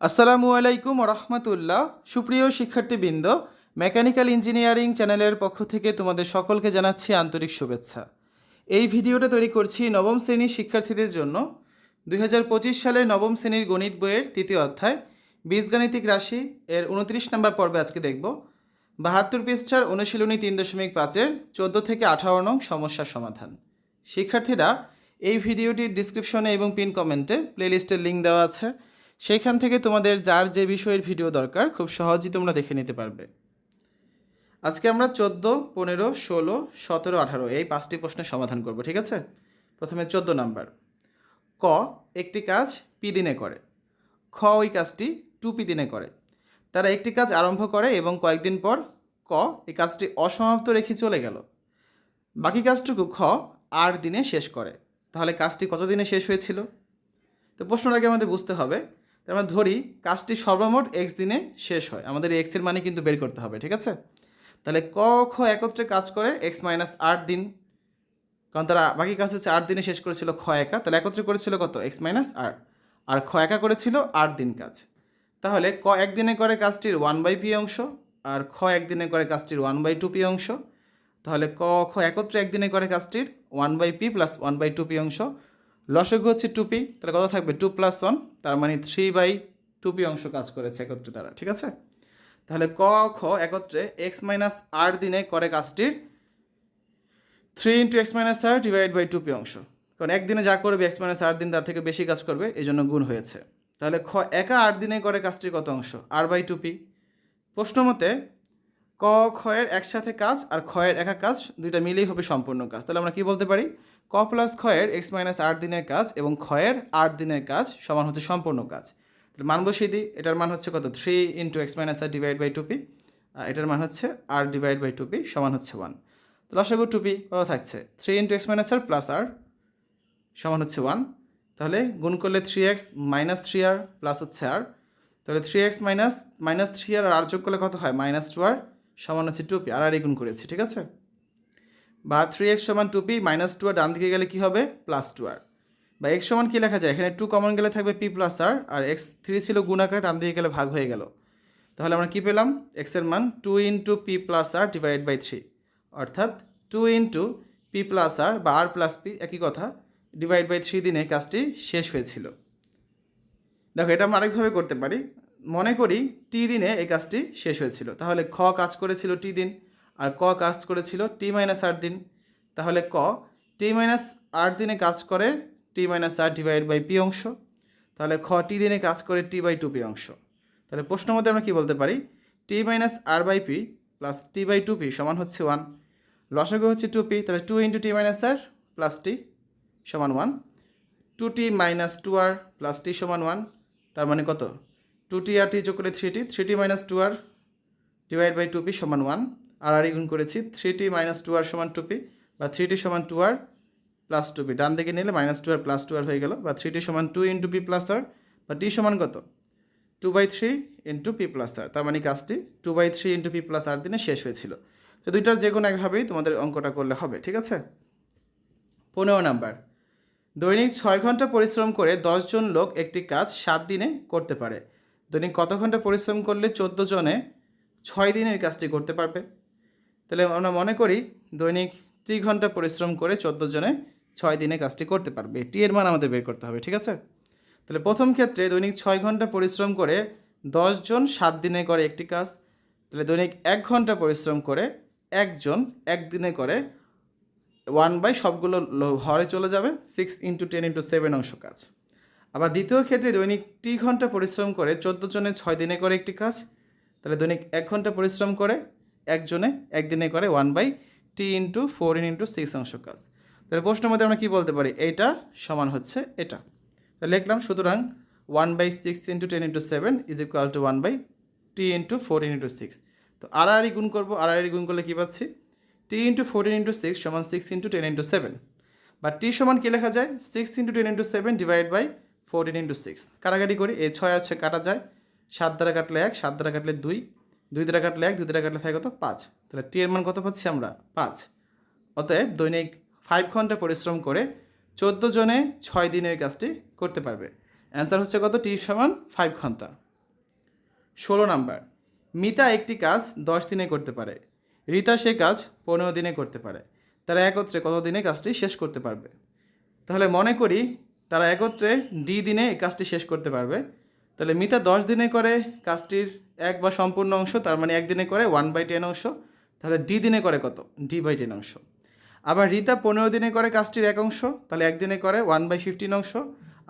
আসসালামু আলাইকুম রহমতুল্লাহ। সুপ্রিয় শিক্ষার্থীবৃন্দ, মেকানিক্যাল ইঞ্জিনিয়ারিং চ্যানেলের পক্ষ থেকে তোমাদের সকলকে জানাচ্ছি আন্তরিক শুভেচ্ছা। এই ভিডিওটা তৈরি করছি নবম শ্রেণির শিক্ষার্থীদের জন্য। দুই হাজার পঁচিশ সালের নবম শ্রেণির গণিত বইয়ের তৃতীয় অধ্যায়, বীজগাণিতিক রাশি এর উনত্রিশ নম্বর পর্বে আজকে দেখব। বাহাত্তর পৃষ্ঠার অনুশীলনী তিন দশমিক পাঁচের চোদ্দ থেকে আঠারো নং সমস্যার সমাধান। শিক্ষার্থীরা, এই ভিডিওটির ডিসক্রিপশনে এবং পিন কমেন্টে প্লেলিস্টের লিঙ্ক দেওয়া আছে। সেইখান থেকে তোমাদের যার যে বিষয়ের ভিডিও দরকার, খুব সহজেই তোমরা দেখে নিতে পারবে। আজকে আমরা চোদ্দ, পনেরো, ষোলো, সতেরো, আঠারো এই পাঁচটি প্রশ্নের সমাধান করব, ঠিক আছে? প্রথমে চোদ্দ নাম্বার। ক, একটি কাজ পি দিনে করে। খ, ওই কাজটি টু পি দিনে করে। তারা একটি কাজ আরম্ভ করে এবং কয়েকদিন পর ক, এই কাজটি অসমাপ্ত রেখে চলে গেল। বাকি কাজটুকু খ আট দিনে শেষ করে। তাহলে কাজটি কত দিনে শেষ হয়েছিল? তো প্রশ্নটাকে আমাদের বুঝতে হবে। আমরা ধরি, কাজটি সর্বমোট এক্স দিনে শেষ হয়। আমাদের এক্সের মানে কিন্তু বের করতে হবে, ঠিক আছে? তাহলে ক, খ একত্রে কাজ করে এক্স মাইনাস আট দিন। কারণ তারা বাকি কাজ হচ্ছে আট দিনে শেষ করেছিল খ একা, তাহলে একত্রে করেছিল কত? এক্স মাইনাস আর আর খ একা করেছিল আট দিন কাজ। তাহলে ক একদিনে করে কাজটির ওয়ান বাই পি অংশ, আর খ একদিনে করে কাজটির ওয়ান বাই টু পি অংশ। তাহলে ক, খ একত্রে একদিনে করে কাজটির one by p plus one by two p অংশ। লসগু হচ্ছে টু পি তাহলে কত থাকবে? টু প্লাস ওয়ান তার মানে থ্রি বাই টু পি অংশ কাজ করেছে একত্রে তারা, ঠিক আছে? তাহলে ক, খ একত্রে এক্স মাইনাস আট দিনে করে কাজটির three into x minus r divide by two p অংশ। কারণ একদিনে যা করবে এক্স মাইনাস আট দিন তার থেকে বেশি কাজ করবে এই জন্য গুণ হয়েছে। তাহলে খ একা আট দিনে করে কাজটির কত অংশ? আর বাই টু পি প্রশ্ন মতে ক ক্ষয়ের একসাথে কাজ আর ক্ষয়ের একা কাজ দুইটা মিলেই হবে সম্পূর্ণ কাজ। তাহলে আমরা কি বলতে পারি? ক প্লাস ক্ষয়ের এক্স মাইনাস আট দিনের কাজ এবং ক্ষয়ের আট দিনের কাজ সমান হচ্ছে সম্পূর্ণ কাজ। তাহলে মান বসিয়ে দিই। এটার মান হচ্ছে কত? Three into x minus r divide by two p এটার মান হচ্ছে আর ডিভাইড বাই টুপি সমান হচ্ছে ওয়ান তো লসাগু টু পি কত থাকছে। Three into x minus r plus r সমান হচ্ছে ওয়ান তাহলে গুণ করলে three x minus three r plus হচ্ছে আর তাহলে three x minus minus three r r যোগ করলে কত হয়? মাইনাস টু আর সমান হচ্ছে টু পি আর আর গুণ করেছি, ঠিক আছে? বা থ্রি এক্স সমান two p minus two r ডান দিকে গেলে কী হবে? প্লাস টু আর বা এক্স সমান কী লেখা যায়? এখানে টু কমন গেলে থাকবে p plus r r x three ছিল গুণ আকারে ডান দিকে গেলে ভাগ হয়ে গেল। তাহলে আমরা কী পেলাম? এক্সের মান two into p plus r divide by three অর্থাৎ two into p plus r বা আর প্লাস পি একই কথা ডিভাইড বাই থ্রি দিনে কাজটি শেষ হয়েছিল। দেখো, এটা আমরা আরেকভাবে করতে পারি। মনে করি টি দিনে এই কাজটি শেষ হয়েছিল। তাহলে খ কাজ করেছিল টি দিন, আর ক কাজ করেছিল টি মাইনাস আট দিন। তাহলে ক টি মাইনাস আট দিনে কাজ করে টি মাইনাস আট ডিভাইড বাই পি অংশ। তাহলে খ টি দিনে কাজ করে টি বাই টু পি অংশ। তাহলে প্রশ্ন মধ্যে আমরা কী বলতে পারি? T minus r by p plus t by two p সমান হচ্ছে ওয়ান লসাগু হচ্ছে টু পি তাহলে two into t minus r plus t সমান one two t minus two r plus t সমান ওয়ান তার মানে কত? টু টি আর টি যোগ করে three t three t minus two r divide by two p সমান ওয়ান। আর আর গুণ করেছি three t minus two r সমান টু পি বা থ্রি টি সমান two r plus two p. ডান দিকে নিলে minus two r plus two r হয়ে গেল বা থ্রি টি সমান two into p plus r বা টি সমান কত? Two by three into p plus r. তার মানে কাজটি two by three into p plus r দিনে শেষ হয়েছিল। তো দুইটার যে কোনো একভাবেই তোমাদের অঙ্কটা করলে হবে, ঠিক আছে? পনেরো নাম্বার। দৈনিক ছয় ঘণ্টা পরিশ্রম করে দশজন লোক একটি কাজ সাত দিনে করতে পারে। দৈনিক কত ঘণ্টা পরিশ্রম করলে চোদ্দ জনে ছয় দিনে এই কাজটি করতে পারবে? তাহলে আমরা মনে করি দৈনিক টি ঘণ্টা পরিশ্রম করে চোদ্দ জনে ছয় দিনে কাজটি করতে পারবে। টি এর মান আমাদের বের করতে হবে, ঠিক আছে? তাহলে প্রথম ক্ষেত্রে দৈনিক ছয় ঘণ্টা পরিশ্রম করে দশজন সাত দিনে করে একটি কাজ। তাহলে দৈনিক এক ঘণ্টা পরিশ্রম করে একজন একদিনে করে ওয়ান বাই সবগুলো হরে চলে যাবে six into ten into seven অংশ কাজ। আবার দ্বিতীয় ক্ষেত্রে দৈনিক টি ঘণ্টা পরিশ্রম করে চোদ্দ জনে ছয় দিনে করে একটি কাজ। তাহলে দৈনিক এক ঘণ্টা পরিশ্রম করে একজনে একদিনে করে one by t into fourteen into six অংশ কাজ। তাহলে প্রশ্নের মধ্যে আমরা কী বলতে পারি? এইটা সমান হচ্ছে এটা। তাহলে লিখলাম, সুতরাং one by six into ten into seven is equal to one by t into fourteen into six তো আড়াআড়ি গুণ করব, আড়াআড়ি গুণ করলে কী পাচ্ছি? T into fourteen into six সমান six into ten into seven বা টি সমান কী লেখা যায়? Six into ten into seven divide by fourteen into six কাটাকাটি করি, এই ছয় আর ছয় কাটা যায়, সাত দ্বারা কাটলে এক, সাত দ্বারা কাটলে দুই দুই দ্বারা কাটলে এক, দুই দ্বারা কাটলে থাকে কত? পাঁচ। তাহলে টি এর মান কত পাচ্ছি আমরা? পাঁচ। অতএব দৈনিক ফাইভ ঘণ্টা পরিশ্রম করে চোদ্দ জনে ছয় দিনে এই কাজটি করতে পারবে। অ্যান্সার হচ্ছে কত? টি সমান ফাইভ ঘণ্টা। ষোলো নাম্বার। মিতা একটি কাজ দশ দিনে করতে পারে। রিতা সে কাজ পনেরো দিনে করতে পারে। তারা একত্রে কত দিনে কাজটি শেষ করতে পারবে? তাহলে মনে করি তারা একত্রে ডি দিনে এই কাজটি শেষ করতে পারবে। তাহলে মিতা দশ দিনে করে কাজটির এক বা সম্পূর্ণ অংশ, তার মানে একদিনে করে ওয়ান বাই টেন অংশ, তাহলে ডি দিনে করে কত? ডি বাই টেন অংশ। আবার রিতা পনেরো দিনে করে কাজটির এক অংশ, তাহলে একদিনে করে ওয়ান বাই ফিফটিন অংশ,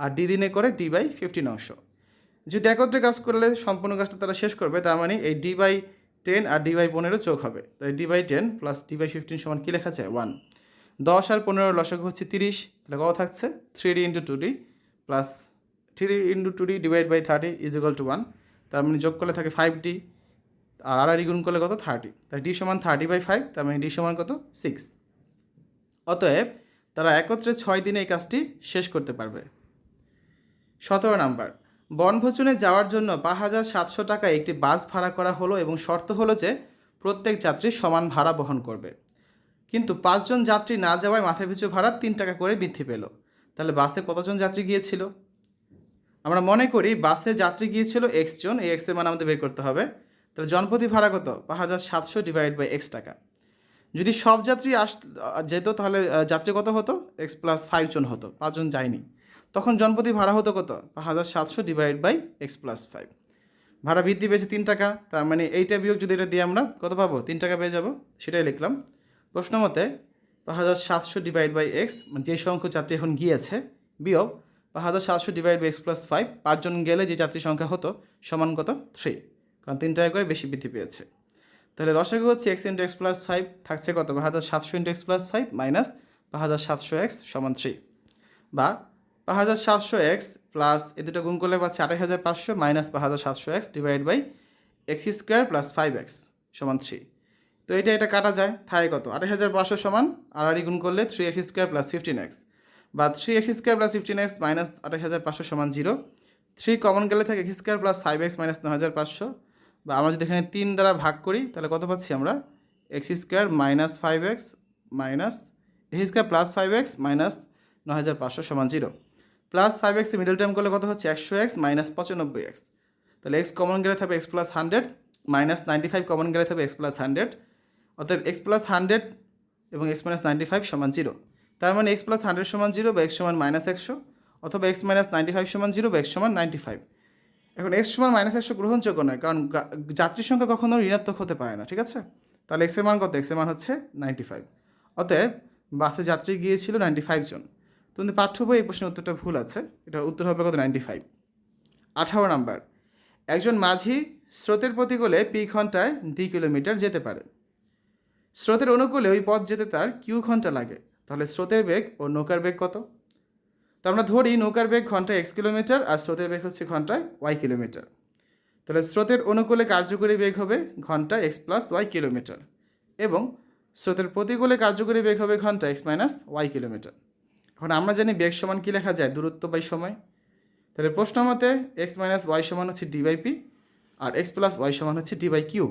আর ডি দিনে করে ডি বাই ফিফটিন অংশ। যদি একত্রে কাজ করলে সম্পূর্ণ কাজটা তারা শেষ করবে, তার মানে এই ডি বাই টেন আর ডি বাই পনেরো যোগ হবে। তাই d by ten plus d by fifteen সমান কী লেখা আছে? ওয়ান দশ আর পনেরো লসক হচ্ছে তিরিশ, তাহলে কত থাকছে? Three d into two d plus three into two d divide by thirty is equal to one তার মানে যোগ করলে থাকে ফাইভ ডি আর আর আর গুণ করলে কত? থার্টি তাই ডি সমান থার্টি বাই ফাইভ তার মানে ডি সমান কত? সিক্স অতএব তারা একত্রে ছয় দিনে এই কাজটি শেষ করতে পারবে। সতেরো নাম্বার, বনভোজনে যাওয়ার জন্য পাঁচ হাজার সাতশো টাকা একটি বাস ভাড়া করা হলো এবং শর্ত হলো যে প্রত্যেক যাত্রী সমান ভাড়া বহন করবে। কিন্তু পাঁচজন যাত্রী না যাওয়ায় মাথাপিছু ভাড়া তিন টাকা করে বৃদ্ধি পেল। তাহলে বাসে কতজন যাত্রী গিয়েছিল? আমরা মনে করি বাসে যাত্রী গিয়েছিল এক্স জন এই এক্সের মান আমাদের বের করতে হবে। তাহলে জনপ্রতি ভাড়া কত? পাঁচ হাজার সাতশো ডিভাইড বাই এক্স টাকা। যদি সব যাত্রী আস, যেত তাহলে যাত্রী কত হতো? এক্স প্লাস ফাইভ জন হতো, পাঁচজন যায়নি। তখন জনপ্রতি ভাড়া হতো কত? পাঁচ হাজার সাতশো divide by x plus five ভাড়া বৃদ্ধি পেয়েছে তিন টাকা, তার মানে এইটা বিয়োগ যদি এটা দিয়ে আমরা, কত পাবো? তিন টাকা পেয়ে যাব, সেটাই লিখলাম। প্রশ্ন মতে, পাঁচ হাজার সাতশো ডিভাইড বাই এক্স যে সংখ্যক যাত্রী এখন গিয়েছে, বিয়োগ পাঁচ হাজার সাতশো divide by x plus five পাঁচজন গেলে যে যাত্রী সংখ্যা হতো সমান কত? থ্রি কারণ তিন টাকা করে বেশি বৃদ্ধি পেয়েছে। তাহলে রসাগু হচ্ছে x into x plus five থাকছে কত? পাঁচ হাজার সাতশো into x plus five minus পাঁচ হাজার সাতশো এক্স সমান থ্রি বা পাঁচ হাজার সাতশো এক্স প্লাস এ দুটো গুণ করলে পাচ্ছে আঠাশ হাজার পাঁচশো মাইনাস পাঁচ হাজার সাতশো x divide by x square plus five x সমান থ্রি তো এটা এটা কাটা যায় থাকে কত? আঠাশ হাজার পাঁচশো সমান আর গুণ করলে three x square plus fifteen x বা three x square plus fifteen x minus আঠাশ হাজার পাঁচশো সমান জিরো থ্রি কমন গেলে থাকে x square plus five x minus ন হাজার পাঁচশো। বা আমরা যদি এখানে তিন দ্বারা ভাগ করি, তাহলে কত পাচ্ছি আমরা? X square minus five x minus x square plus five x minus ন হাজার পাঁচশো সমান zero plus five x middle term করলে কত হচ্ছে? একশো এক্স মাইনাস পঁচানব্বই এক্স তাহলে এক্স কমন গেলে থাকবে x plus hundred minus ninety five common গেলে থাকবে এক্স প্লাস হান্ড্রেড অতএব এক্স প্লাস হান্ড্রেড এবং এক্স মাইনাস নাইনটি ফাইভ সমান জিরো তার মানে এক্স প্লাস হান্ড্রেড সমান জিরো বা এক্স সমান মাইনাস একশো অথবা এক্স মাইনাস নাইনটি ফাইভ সমান জিরো বা এক্স সমান নাইনটি ফাইভ এখন এক্স সমান মাইনাস একশো গ্রহণযোগ্য নয়, কারণ যাত্রীর সংখ্যা কখনো ঋণাত্মক হতে পারে না, ঠিক আছে? তাহলে এক্সের মান কত? এক্সের মান হচ্ছে নাইনটি ফাইভ অতএব বাসে যাত্রী গিয়েছিল নাইনটি ফাইভ জন কিন্তু পাঠ্য বই এই প্রশ্নের উত্তরটা ভুল আছে। এটা উত্তর হবে কত? নাইনটি ফাইভ আঠারো নাম্বার। একজন মাঝি স্রোতের প্রতিকূলে পি ঘন্টায় ডি কিলোমিটার যেতে পারে। স্রোতের অনুকূলে ওই পথ যেতে তার কিউ ঘণ্টা লাগে। তাহলে স্রোতের বেগ ও নৌকার বেগ কত? তো আমরা ধরি নৌকার বেগ ঘন্টায় এক্স কিলোমিটার আর স্রোতের বেগ হচ্ছে ঘন্টায় ওয়াই কিলোমিটার। তাহলে স্রোতের অনুকূলে কার্যকরী বেগ হবে ঘন্টায় এক্স প্লাস ওয়াই কিলোমিটার এবং স্রোতের প্রতিকূলে কার্যকরী বেগ হবে ঘণ্টা এক্স মাইনাস ওয়াই কিলোমিটার। এখন আমরা জানি বেগ সমান কী লেখা যায়? দূরত্ব বাই সময়। তাহলে প্রশ্ন মতে এক্স মাইনাস ওয়াই সমান হচ্ছে ডি বাই পি আর এক্স প্লাস ওয়াই সমান হচ্ছে ডি বাই কিউ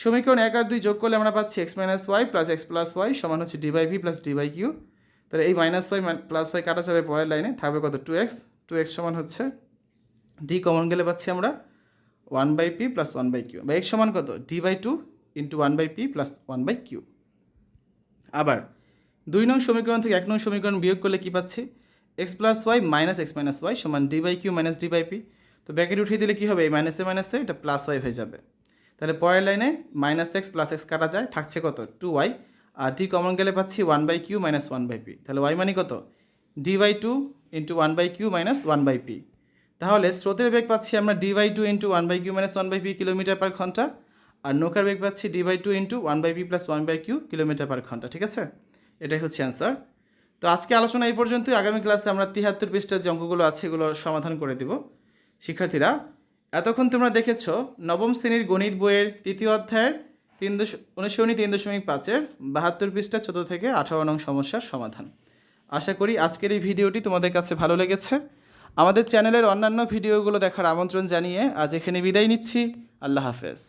সমীকরণ এক আর দুই যোগ করলে আমরা পাচ্ছি x minus y plus x plus y সমান হচ্ছে d by v plus d by q তাহলে এই মাইনাস ওয়াই প্লাস ওয়াই কাটা যাবে পরের লাইনে থাকবে কত? টু এক্স টু এক্স সমান হচ্ছে ডি কমন গেলে পাচ্ছি আমরা one by p plus one by q বা এক্স সমান কত? D by two into one by p plus one by q আবার দুই নং সমীকরণ থেকে এক নং সমীকরণ বিয়োগ করলে কী পাচ্ছি? X plus y minus x minus y সমান d by q minus d by p তো ব্যাকেট উঠিয়ে দিলে কী হবে? এই মাইনাসে মাইনাসে এটা প্লাস ওয়াই হয়ে যাবে। তাহলে পরের লাইনে মাইনাস এক্স প্লাস এক্স কাটা যায়, থাকছে কত? টু ওয়াই আর ডি কমন গেলে পাচ্ছি one by q minus one by p তাহলে ওয়াই মানে কত? D by two into one by q minus one by p তাহলে স্রোতের বেগ পাচ্ছি আমরা d by two into one by q minus one by p kilometre per ঘণ্টা, আর নৌকার বেগ পাচ্ছি d by two into one by p plus one by q kilometre per ঘণ্টা, ঠিক আছে? এটাই হচ্ছে অ্যান্সার তো আজকে আলোচনা এই পর্যন্তই। আগামী ক্লাসে আমরা তিহাত্তর পৃষ্ঠার যে অঙ্কগুলো আছে এগুলো সমাধান করে দেব। শিক্ষার্থীরা এতক্ষণ তোমরা দেখেছ নবম শ্রেণির গণিত বইয়ের তৃতীয় অধ্যায়ের তিন দশ অনুশীলনী তিন দশমিক পাঁচের বাহাত্তর পৃষ্ঠা চোদ্দ থেকে আঠারো নং সমস্যার সমাধান। আশা করি আজকের এই ভিডিওটি তোমাদের কাছে ভালো লেগেছে। আমাদের চ্যানেলের অন্যান্য ভিডিওগুলো দেখার আমন্ত্রণ জানিয়ে আজ এখানে বিদায় নিচ্ছি। আল্লাহ হাফেজ।